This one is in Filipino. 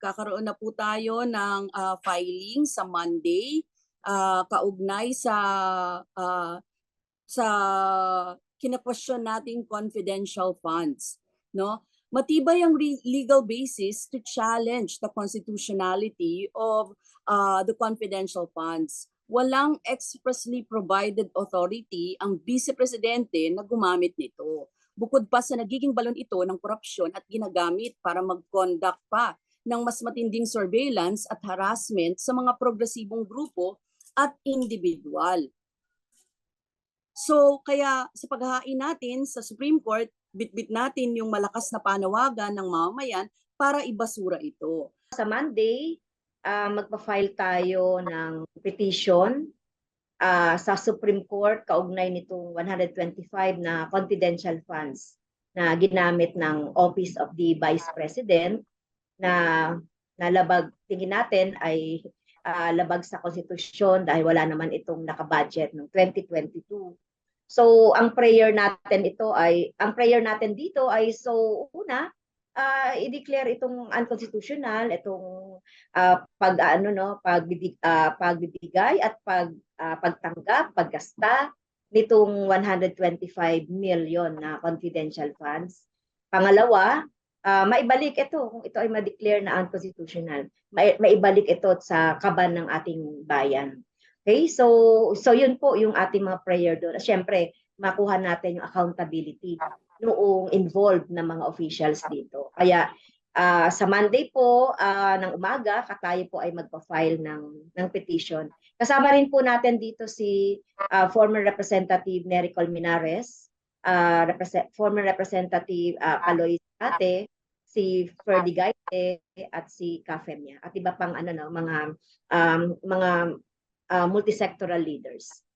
magkakaroon na po tayo ng ah, filing sa Monday ah, kaugnay sa ah, sa kinakwestiyon nating confidential funds, no? Matibay ang legal basis to challenge the constitutionality of uh, the confidential funds. Walang expressly provided authority ang vice presidente na gumamit nito. Bukod pa sa nagiging balon ito ng korupsyon at ginagamit para mag-conduct pa ng mas matinding surveillance at harassment sa mga progresibong grupo at individual. So kaya sa paghahain natin sa Supreme Court, bitbit natin yung malakas na panawagan ng mamamayan para ibasura ito. Sa Monday, ah, magpa-file tayo ng petition ah, sa Supreme Court kaugnay nitong 125 na confidential funds na ginamit ng Office of the Vice President na nalabag tingin natin ay ah, labag sa konstitusyon dahil wala naman itong nakabudget ng 2022. So ang prayer natin ito ay ang prayer natin dito ay so una ah i-declare itong unconstitutional itong ah, pag ano no pagbibig ah, pagbibigay at pag ah, pagtanggap paggasta nitong 125 million na confidential funds. Pangalawa, ah, maibalik ito kung ito ay ma-declare na unconstitutional. Mai- maibalik ito sa kaban ng ating bayan. Okay? So so yun po yung ating mga prayer doon. Siyempre, makuha natin yung accountability noong involved na mga officials dito. Kaya ah, sa Monday po ah, ng umaga, katayo po ay magpa-file ng, ng petition. Kasama rin po natin dito si ah, former Representative Nery Colmenares, ah, represent, former Representative uh, Aloy Ate, si Ferdy Gaite at si Kafemia at iba pang ano no mga um, mga ah, multisectoral leaders.